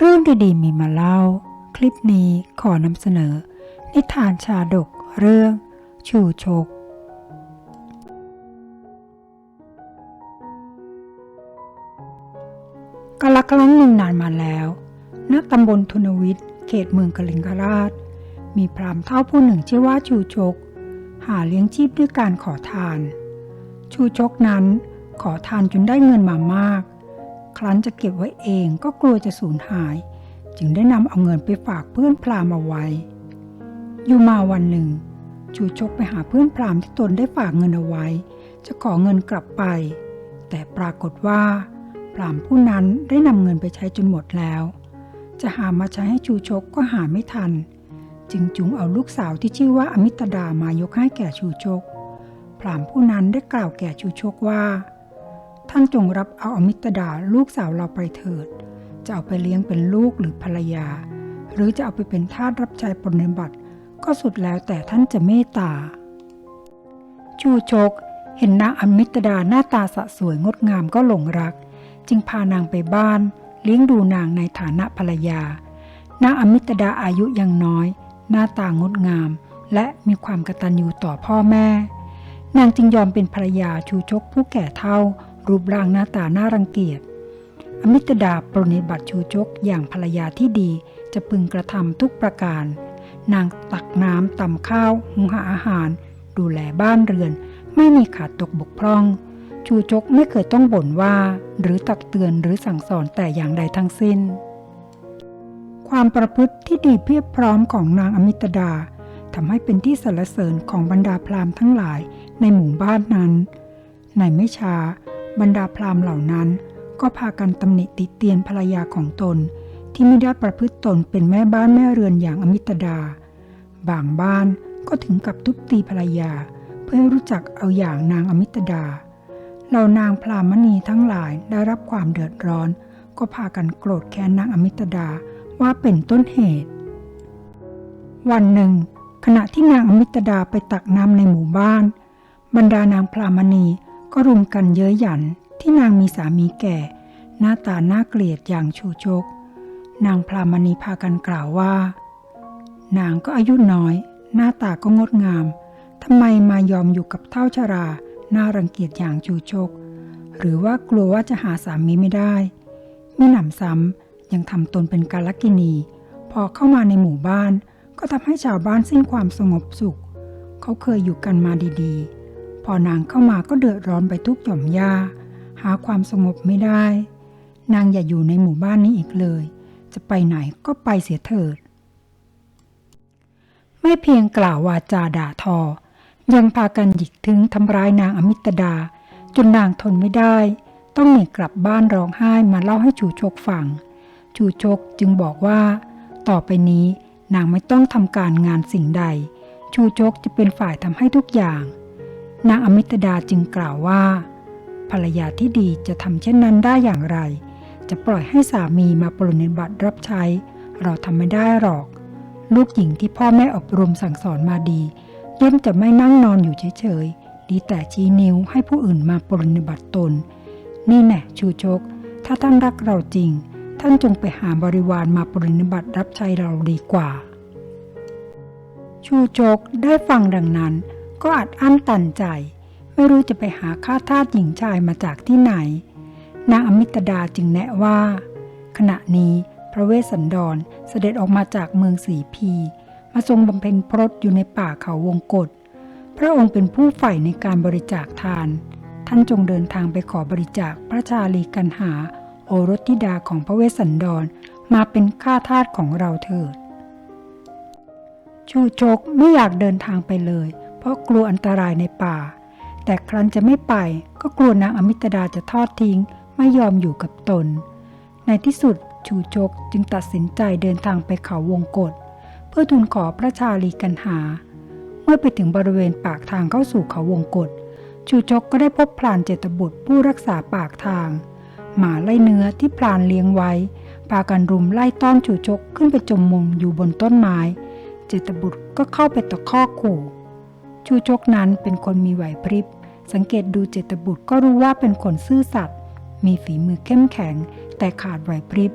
เรื่องดีๆมีมาเล่า คลิปนี้ขอนำเสนอ นิทานชาดกเรื่อง ชูชก กาลครั้งหนึ่งนานมาแล้วณตำบลทุนวิทย์ เขตเมืองกลิงกราช มีพรามเท่าผู้หนึ่งชื่อว่าชูชก หาเลี้ยงชีพด้วยการขอทาน ชูชกนั้นขอทานจนได้เงินมามาก ครั้นจะเก็บไว้เองก็กลัวจะสูญหาย จึงได้นำเอาเงินไปฝากเพื่อนพรามเอาไว้ อยู่มาวันหนึ่ง ชูชกไปหาเพื่อนพรามที่ตนได้ฝากเงินเอาไว้ จะขอเงินกลับไป แต่ปรากฏว่า พรามผู้นั้นได้นำเงินไปใช้จนหมดแล้ว จะหามาใช้ให้ชูชกก็หาไม่ทัน จึงจุงเอาลูกสาวที่ชื่อว่าอมิตดามายกให้แก่ชูชก พรามผู้นั้นได้กล่าวแก่ชูชกว่า ท่านจงรับเอาอมิตดาลูกสาวเราไปเถิด จะเอาไปเลี้ยงเป็นลูกหรือภรรยา หรือจะเอาไปเป็นทาสรับใช้ปรนนิบัติ ก็สุดแล้วแต่ท่านจะเมตตา ชูชก เห็นนางอมิตดาหน้าตาสะสวยงดงามก็หลงรัก จึงพานางไปบ้าน เลี้ยงดูนางในฐานะภรรยานางอมิตดาอายุยังน้อย หน้าตางดงาม และมีความกตัญญูต่อพ่อแม่ นางจึงยอมเป็นภรรยาชูชกผู้แก่เท่า รูปร่างหน้าตาน่ารังเกียจ อมิตดาปรนิบัติชูชกอย่างภรรยาที่ดีจะพึงกระทำทุกประการ นางตักน้ำตำข้าวหุงหาอาหาร ดูแลบ้านเรือน ไม่มีขาดตกบกพร่อง ชูชกไม่เคยต้องบ่นว่า หรือตักเตือนหรือสั่งสอนแต่อย่างใดทั้งสิ้น ความประพฤติที่ดีเพียบพร้อมของนางอมิตดาทำให้เป็นที่สรรเสริญของบรรดาพราหมณ์ทั้งหลายในหมู่บ้านนั้น ในไม่ช้า บรรดาพราหมณ์เหล่านั้น ก็พากันตำหนิติเตียนภรรยาของตน ที่ไม่ได้ประพฤติตนเป็นแม่บ้านแม่เรือนอย่างอมิตดา บางบ้านก็ถึงกับทุบตีภรรยา เพื่อรู้จักเอาอย่างนางอมิตดาเหล่านางพรามณีทั้งหลายได้รับความเดือดร้อน ก็พากันโกรธแค้นนางอมิตดาว่าเป็นต้นเหตุ วันหนึ่ง ขณะที่นางอมิตดาไปตักน้ำในหมู่บ้าน บรรดานางพรามณี ก็รุมกันเย้ยหยันที่นางมีสามีแก่ หน้าตาน่าเกลียดอย่างชูชก นางพรามณีพากันกล่าวว่า นางก็อายุน้อย หน้าตาก็งดงามทำไมมายอมอยู่กับเท่าชราหน่ารังเกียจอย่างชูชก หรือว่ากลัวว่าจะหาสามีไม่ได้มิหนำซ้ำยังทำตนเป็นกาลกินี พอเข้ามาในหมู่บ้าน ก็ทำให้ชาวบ้านสิ้นความสงบสุข เขาเคยอยู่กันมาดีๆ พอนางเข้ามาก็เดือดร้อนไปทุกหย่อมหญ้าหาความสงบไม่ได้ นางอย่าอยู่ในหมู่บ้านนี้อีกเลย จะไปไหนก็ไปเสียเถิด ไม่เพียงกล่าววาจาด่าทอ ยังพากันหยิกถึงทำร้ายนางอมิตดา จนนางทนไม่ได้ ต้องหนีกลับบ้านร้องไห้มาเล่าให้ชูชกฟังชูชกจึงบอกว่า ต่อไปนี้นางไม่ต้องทำการงานสิ่งใด ชูชกจะเป็นฝ่ายทำให้ทุกอย่าง นางอมิตดาจึงกล่าวว่า ภรรยาที่ดีจะทำเช่นนั้นได้อย่างไร จะปล่อยให้สามีมาปรนนิบัติรับใช้ เราทำไม่ได้หรอก ลูกหญิงที่พ่อแม่อบรมสั่งสอนมาดี ย่อมจะไม่นั่งนอนอยู่เฉยๆ ดีแต่ชี้นิ้วให้ผู้อื่นมาปรนนิบัติตน นี่แน่ชูชก ถ้าท่านรักเราจริง ท่านจงไปหาบริวารมาปรนนิบัติรับใช้เราดีกว่า ชูชกได้ฟังดังนั้น ก็อัดอั้นตันใจ ไม่รู้จะไปหาข้าทาสหญิงชายมาจากที่ไหน นางอมิตดาจึงแนะว่า ขณะนี้พระเวสสันดรเสด็จออกมาจากเมืองสีพี มาทรงบำเพ็ญพรตอยู่ในป่าเขาวงกฏพระองค์เป็นผู้ใฝ่ในการบริจาคทาน ท่านจงเดินทางไปขอบริจาคพระชาลีกันหา โอรสธิดาของพระเวสสันดรมาเป็นข้าทาสของเราเถิด ชูชกไม่อยากเดินทางไปเลย ราะกลัวอันตรายในป่า แต่ครั้นจะไม่ไปก็กลัวนางอมิตดาจะทอดทิ้ง ไม่ยอมอยู่กับตน ในที่สุดชูชกจึงตัดสินใจเดินทางไปเขาวงกฏเพื่อทูลขอพระชาลีกันหา เมื่อไปถึงบริเวณปากทางเข้าสู่เขาวงกฏชูชกก็ได้พบพลานเจตบุตรผู้รักษาปากทาง หมาไล่เนื้อที่พลานเลี้ยงไว้ พากันรุมไล่ต้อนชูชกขึ้นไปจมมุมอยู่บนต้นไม้ เจตบุตรก็เข้าไปตะคอกขู่ ชูชกนั้นเป็นคนมีไหวพริบ สังเกตดูเจตบุตรก็รู้ว่าเป็นคนซื่อสัตย์มีฝีมือเข้มแข็ง แต่ขาดไหวพริบ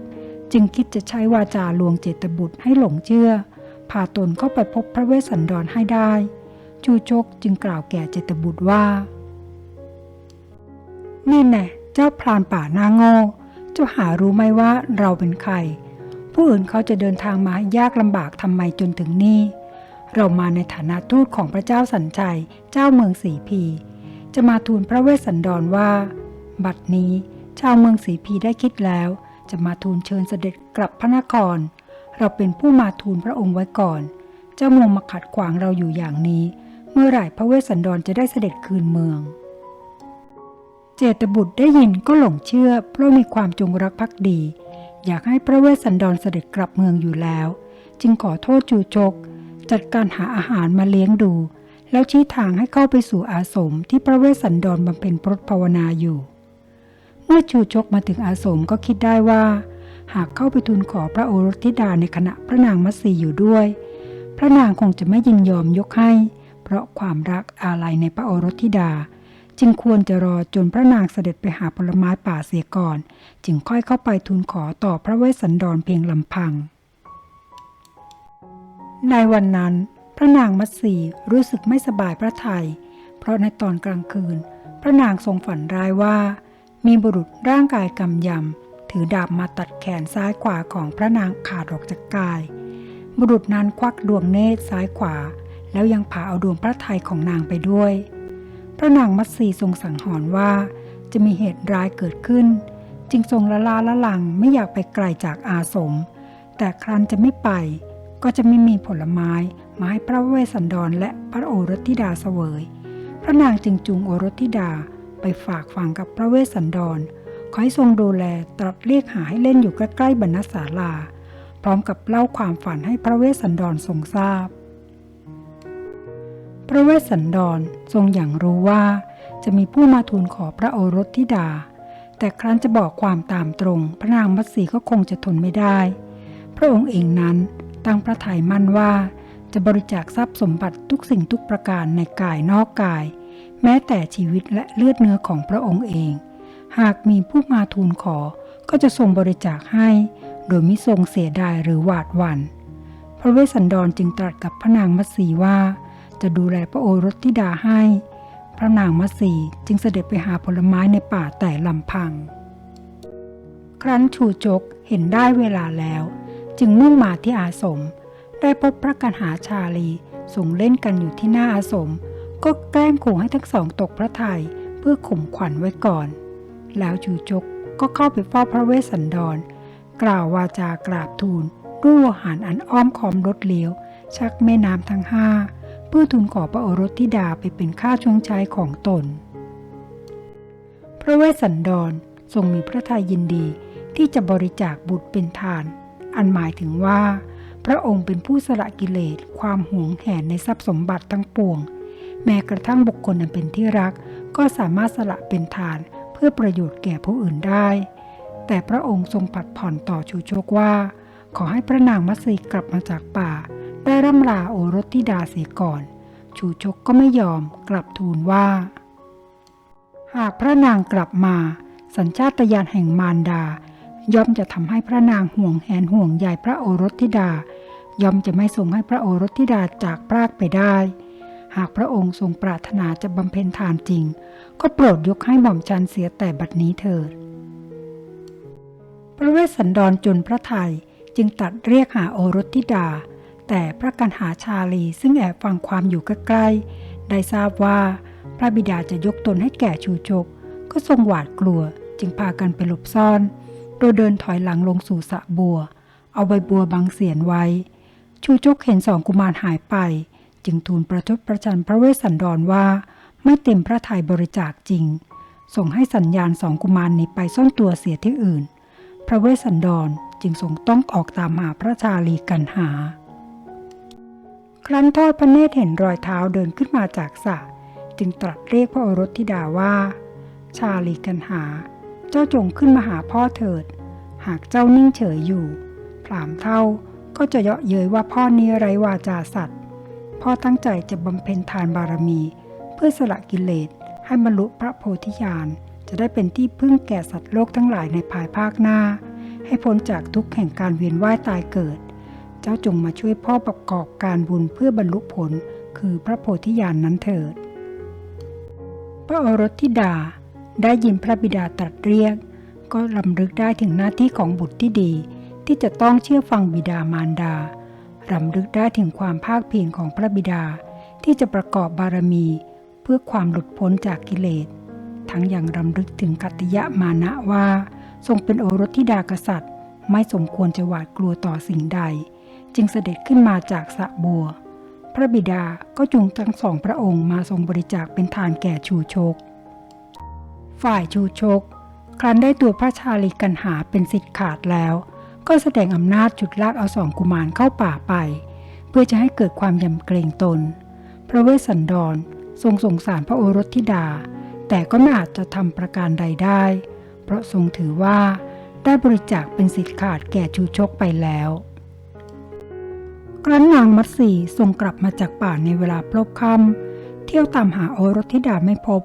จึงคิดจะใช้วาจาลวงเจตบุตรให้หลงเชื่อ พาตนเข้าไปพบพระเวสสันดรให้ได้ ชูชกจึงกล่าวแก่เจตบุตรว่า นี่แน่เจ้าพรานป่าหน้าโง่เจ้าหารู้ไหมว่าเราเป็นใคร ผู้อื่นเขาจะเดินทางมายากลำบากทำไมจนถึงนี่ เรามาในฐานะทูตของพระเจ้าสัญชัย เจ้าเมืองสีพี จะมาทูลพระเวสสันดรว่า บัดนี้ชาวเมืองสีพีได้คิดแล้ว จะมาทูลเชิญเสด็จกลับพระนคร เราเป็นผู้มาทูลพระองค์ไว้ก่อน เจ้ามัวมาขัดขวางเราอยู่อย่างนี้ เมื่อไหร่พระเวสสันดรจะได้เสด็จคืนเมือง เจตบุตรได้ยินก็หลงเชื่อ เพราะมีความจงรักภักดี อยากให้พระเวสสันดรเสด็จกลับเมืองอยู่แล้ว จึงขอโทษจูชก จัดการหาอาหารมาเลี้ยงดู แล้วชี้ทางให้เข้าไปสู่อาสมที่พระเวสสันดรบำเพ็ญพรตภาวนาอยู่ เมื่อชูชกมาถึงอาสมก็คิดได้ว่า หากเข้าไปทูลขอพระโอรสธิดาในขณะพระนางมัตสีอยู่ด้วย พระนางคงจะไม่ยินยอมยกให้ เพราะความรักอาลัยในพระโอรสธิดา จึงควรจะรอจนพระนางเสด็จไปหาผลไม้ป่าเสียก่อน จึงค่อยเข้าไปทูลขอต่อพระเวสสันดรเพียงลำพัง ในวันนั้น พระนางมัตสีรู้สึกไม่สบายพระทยัยเพราะในตอนกลางคืน พระนางทรงฝันร้ายว่า มีบุรุษร่างกายกำยำถือดาบมาตัดแขนซ้ายขวาของพระนางขาดออกจากกาย บุรุษนั้นควักดวงเนตรซ้ายขวา แล้วยังผ่าเอาดวงพระทัยของนางไปด้วย พระนางมัตสีทรงสังหรณ์ว่า จะมีเหตุร้ายเกิดขึ้น จึงทรงละลาละลังไม่อยากไปไกลจากอาสม แต่ครั้นจะไม่ไป ก็จะไม่มีผลไม้มาให้พระเวสสันดรและพระโอรสธิดาเสวย พระนางจึงจูงโอรสธิดาไปฝากฝังกับพระเวสสันดร ขอให้ทรงดูแลตรัสเรียกหาให้เล่นอยู่ใกล้ๆบรรณศาลา พร้อมกับเล่าความฝันให้พระเวสสันดรทรงทราบ พระเวสสันดรทรงอย่างรู้ว่าจะมีผู้มาทูลขอพระโอรสธิดา แต่ครั้นจะบอกความตามตรง พระนางมัตสีก็คงจะทนไม่ได้ พระองค์เองนั้น ตั้งพระทัยมั่นว่า จะบริจาคทรัพย์สมบัติทุกสิ่งทุกประการในกายนอกกาย แม้แต่ชีวิตและเลือดเนื้อของพระองค์เอง หากมีผู้มาทูลขอก็จะทรงบริจาคให้ โดยมิทรงเสียดายหรือหวาดหวัน่นพระเวสสันดรจึงตรัสกับพระนางมัตสีว่า จะดูแลพระโอรสธิดาให้ พระนางมัตสีจึงเสด็จไปหาผลไม้ในป่าแต่ลำพัง ครั้นชูจกเห็นได้เวลาแล้ว จึงมุ่งมาที่อาสม ได้พบพระกันหาชาลีส่งเล่นกันอยู่ที่หน้าอาสม ก็แกล้งขู่ให้ทั้งสองตกพระทัยเพื่อข่มขวัญไว้ก่อน แล้วชูจกก็เข้าไปเฝ้าพระเวสสันดร กล่าววาจากราบทูลด้วยวหารอันอ้อมคอมรถเลี้ยว ชักแม่น้ำทั้งห้าเพื่อทูลขอพระโอรสธิดาไปเป็นข้าชวงใช้ของตน พระเวสสันดรทรงมีพระทัยยินดีที่จะบริจาคบุตรเป็นทาน อันหมายถึงว่า พระองค์เป็นผู้สละกิเลส ความหวงแหนในทรัพย์สมบัติทั้งปวง แม้กระทั่งบุคคลอันเป็นที่รัก ก็สามารถสละเป็นทานเพื่อประโยชน์แก่ผู้อื่นได้ แต่พระองค์ทรงผัดผ่อนต่อชูชกว่า ขอให้พระนางมัตสีกลับมาจากป่า ได้ร่ำลาโอรสธิดาเสียก่อน ชูชกก็ไม่ยอมกลับทูลว่า หากพระนางกลับมา สัญชาตญาณแห่งมารดา ย่อมจะทำให้พระนางห่วงแหนห่วงใยพระโอรสธิดา ย่อมจะไม่ทรงให้พระโอรสธิดาจากพรากไปได้ หากพระองค์ทรงปรารถนาจะบำเพ็ญทานจริง ก็โปรดยกให้หม่อมชันเสียแต่บัดนี้เถิด พระเวสสันดรจนพระไทยจึงตัดเรียกหาโอรสธิดา แต่พระกันหาชาลีซึ่งแอบฟังความอยู่ใกล้ๆได้ทราบว่าพระบิดาจะยกตนให้แก่ชูชก ก็ทรงหวาดกลัวจึงพากันไปหลบซ่อน โดยเดินถอยหลังลงสู่สระบัว เอาใบบัวบังเสียนไว้ ชูชกเห็นสองกุมารหายไป จึงทูลประชดประชันพระเวสสันดรว่า ไม่เต็มพระทัยบริจาคจริง ส่งให้สัญญาณสองกุมารนี้ไปซ่อนตัวเสียที่อื่น พระเวสสันดรจึงทรงต้องออกตามหาพระชาลีกันหา ครั้นทอดพระเนตรเห็นรอยเท้าเดินขึ้นมาจากสระจึงตรัสเรียกพระโอรสธิดาว่า ชาลีกันหา เจ้าจงขึ้นมาหาพ่อเถิด หากเจ้านิ่งเฉยอยู่พรามเท่าก็จะเยาะเย้ยว่าพ่อนี้ไร้วาจาสัตว์ พ่อตั้งใจจะบำเพ็ญทานบารมี เพื่อสละกิเลสให้บรรลุพระโพธิญาณจะได้เป็นที่พึ่งแก่สัตว์โลกทั้งหลายในภายภาคหน้า ให้พ้นจากทุกข์แห่งการเวียนว่ายตายเกิด เจ้าจงมาช่วยพ่อประกอบการบุญเพื่อบรรลุผล คือพระโพธิญาณนนั้นเถิด พระโอรสธิดา ได้ยินพระบิดาตรัสเรียก ก็ลำลึกได้ถึงหน้าที่ของบุตรที่ดี ที่จะต้องเชื่อฟังบิดามารดารำลึกได้ถึงความภาคเพียรของพระบิดา ที่จะประกอบบารมี เพื่อความหลุดพ้นจากกิเลส ทั้งยังรำลึกถึงกัตติยะมานะว่า ทรงเป็นโอรสธิดากษัตริย์ ไม่สมควรจะหวาดกลัวต่อสิ่งใด จึงเสด็จขึ้นมาจากสะบัว พระบิดาก็จูงทั้งสองพระองค์มาทรงบริจาคเป็นทานแก่ชูชก ฝ่ายชูชก ครั้นได้ตัวพระชาลีกันหาเป็นสิทธิ์ขาดแล้ว ก็แสดงอำนาจจุดลากเอาสองกุมารเข้าป่าไป เพื่อจะให้เกิดความยำเกรงตน พระเวสสันดรทรงสงสารพระโอรสธิดา แต่ก็ไม่อาจจะทำประการใดได้ เพราะทรงถือว่าได้บริจาคเป็นสิทธิ์ขาดแก่ชูชกไปแล้วครั้นนางมัตสีทรงกลับมาจากป่าในเวลาพลบค่ำเที่ยวตามหาโอรสธิดาไม่พบ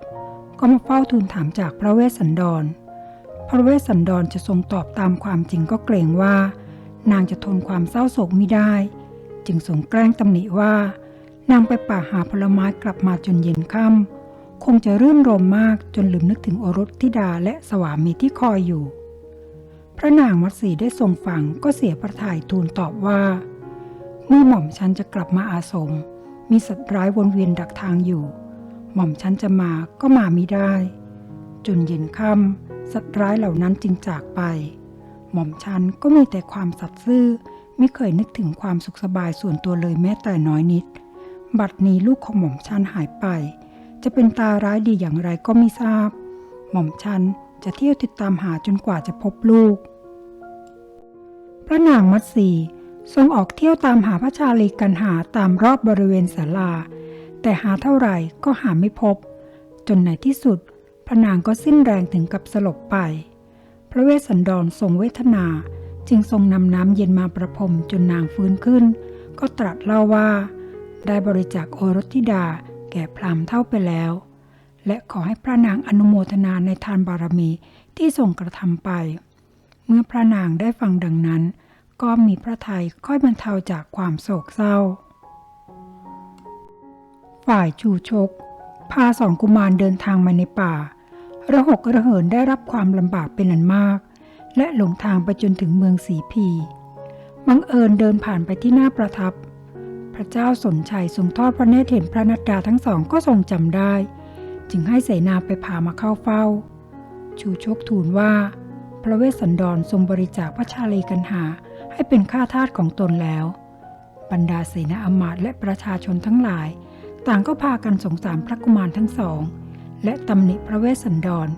ก็มาเฝ้าทูลถามจากพระเวสสันดร พระเวสสันดรจะทรงตอบตามความจริงก็เกรงว่า นางจะทนความเศร้าโศกไม่ได้ จึงทรงแกล้งตำหนิว่า นางไปป่าหาผลไม้กลับมาจนเย็นค่ำคงจะรื่นรมมากจนลืมนึกถึงโอรสธิดาและสวามีที่คอยอยู่ พระนางมัตสีได้ทรงฟังก็เสียพระทัยทูลตอบว่าเมื่อหม่อมฉันจะกลับมาอาสม มีสัตว์ร้ายวนเวียนดักทางอยู่ หม่อมฉันจะมาก็มามิได้ จนเย็นค่ำสัตว์ร้ายเหล่านั้นจึงจากไป หม่อมฉันก็มีแต่ความสัตย์ซื่อไม่เคยนึกถึงความสุขสบายส่วนตัวเลยแม้แต่น้อยนิด บัดนี้ลูกของหม่อมฉันหายไป จะเป็นตาร้ายดีอย่างไรก็ไม่ทราบ หม่อมฉันจะเที่ยวติดตามหาจนกว่าจะพบลูก พระนางมัตสีทรงออกเที่ยวตามหาพระชาลีกันหาตามรอบบริเวณศาลา แต่หาเท่าไหร่ก็หาไม่พบ จนในที่สุด พระนางก็สิ้นแรงถึงกับสลบไป พระเวสสันดรทรงเวทนาจึงทรงนำน้ำเย็นมาประพรมจนนางฟื้นขึ้น ก็ตรัสเล่าว่า ได้บริจาคโอรสธิดาแก่พรามเท่าไปแล้ว และขอให้พระนางอนุโมทนาในทานบารมีที่ทรงกระทำไป เมื่อพระนางได้ฟังดังนั้น ก็มีพระทัยค่อยบรรเทาจากความโศกเศร้า ฝ่ายชูชก พาสองกุมารเดินทางมาในป่า ระหกระเหินได้รับความลำบากเป็นอันมาก และหลงทางไปจนถึงเมืองสีพีบังเอิญเดินผ่านไปที่หน้าประทับ พระเจ้าสนชัยทรงทอดพระเนตรเห็นพระนัดดาทั้งสองก็ทรงจำได้ จึงให้เสนาไปพามาเข้าเฝ้า ชูชกทูลว่า พระเวสสันดรทรงบริจาคพระชาลีกันหาให้เป็นข้าทาสของตนแล้ว บรรดาเสนาอมาตย์และประชาชนทั้งหลาย ต่างก็พากันสงสารพระกุมารทั้งสอง และตำหนิพระเวสสันดร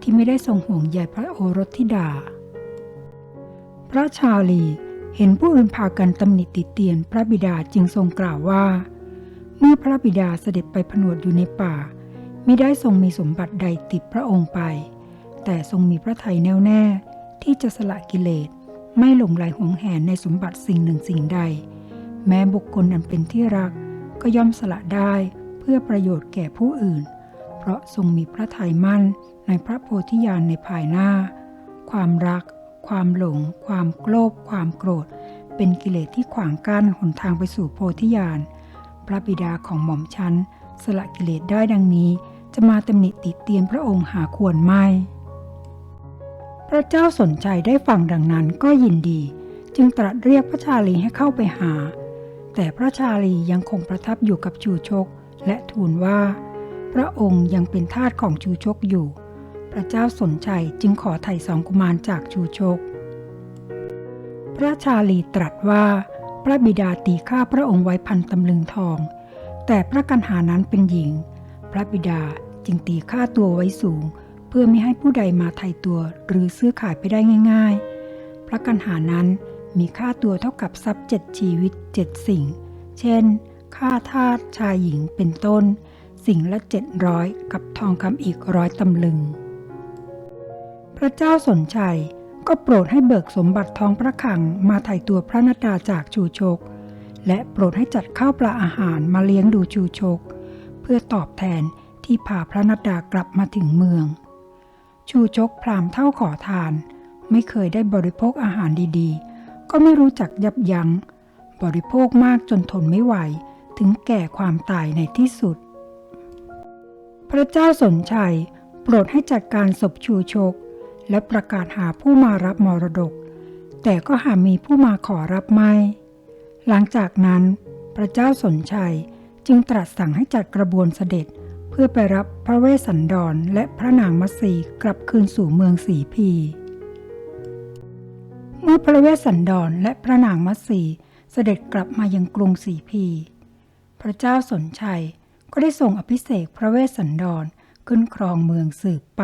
ที่ไม่ได้ทรงห่วงใยพระโอรสธิดา พระชาลีเห็นผู้อื่นพากันตำหนิติเตียนพระบิดาจึงทรงกล่าวว่า เมื่อพระบิดาเสด็จไปผนวดอยู่ในป่ามิได้ทรงมีสมบัติใดติดพระองค์ไป แต่ทรงมีพระทัยแน่วแน่ที่จะสละกิเลสไม่หลงไหลหวงแหนในสมบัติสิ่งหนึ่งสิ่งใด แม้บุคคลอันเป็นที่รัก ก็ย่อมสละได้เพื่อประโยชน์แก่ผู้อื่น เพราะทรงมีพระทัยมั่นในพระโพธิญาณในภายหน้า ความรัก ความหลง ความโกรธความโกรธ เป็นกิเลสที่ขวางกั้นหนทางไปสู่โพธิญาณพระบิดาของหม่อมชันสละกิเลสได้ดังนี้ จะมาตำหนิติเตียนพระองค์หาควรไม่ พระเจ้าสนใจได้ฟังดังนั้นก็ยินดี จึงตรัสเรียกพระชาลีให้เข้าไปหา แต่พระชาลียังคงประทับอยู่กับชูชก และทูลว่า พระองค์ยังเป็นทาสของชูชกอยู่ พระเจ้าสนใจจึงขอไถ่สองกุมารจากชูชก พระชาลีตรัสว่า พระบิดาตีฆ่าพระองค์ไว้พันตำลึงทอง แต่พระกันหานั้นเป็นหญิง พระบิดาจึงตีค่าตัวไว้สูง เพื่อไม่ให้ผู้ใดมาไถ่ตัวหรือซื้อขายไปได้ง่าย ๆ พระกันหานั้น มีค่าตัวเท่ากับทรัพย์เจ็ดชีวิตเจ็ดสิ่ง เช่น ค่าทาสชายหญิงเป็นต้น สิ่งละเจ็ดร้อยกับทองคำอีกร้อยตำลึง พระเจ้าสนชัยก็โปรดให้เบิกสมบัติทองพระคลังมาไถ่ตัวพระนัดาจากชูชก และโปรดให้จัดข้าวปลาอาหารมาเลี้ยงดูชูชก เพื่อตอบแทนที่พาพระนัดดากลับมาถึงเมือง ชูชกพรามเท่าขอทาน ไม่เคยได้บริโภคอาหารดีๆ ก็ไม่รู้จักยับยัง้ง บริโภคมากจนทนไม่ไหว ถึงแก่ความตายในที่สุด พระเจ้าสนชัย โปรดให้จัดการศพชูชก และประกาศหาผู้มารับมรดก แต่ก็หามีผู้มาขอรับไม่ หลังจากนั้น พระเจ้าสนชัยจึงตรัสสั่งให้จัดกระบวนเสด็จเพื่อไปรับพระเวสสันดรและพระนางมัสีกลับคืนสู่เมืองสีพี มื่อพระเวสสันดรและพระนางมัตสีเสด็จกลับมายังกรุงสีพี พระเจ้าสนชัยก็ได้ส่งอภิเษกพระเวสสันดรขึ้นครองเมืองสืบไป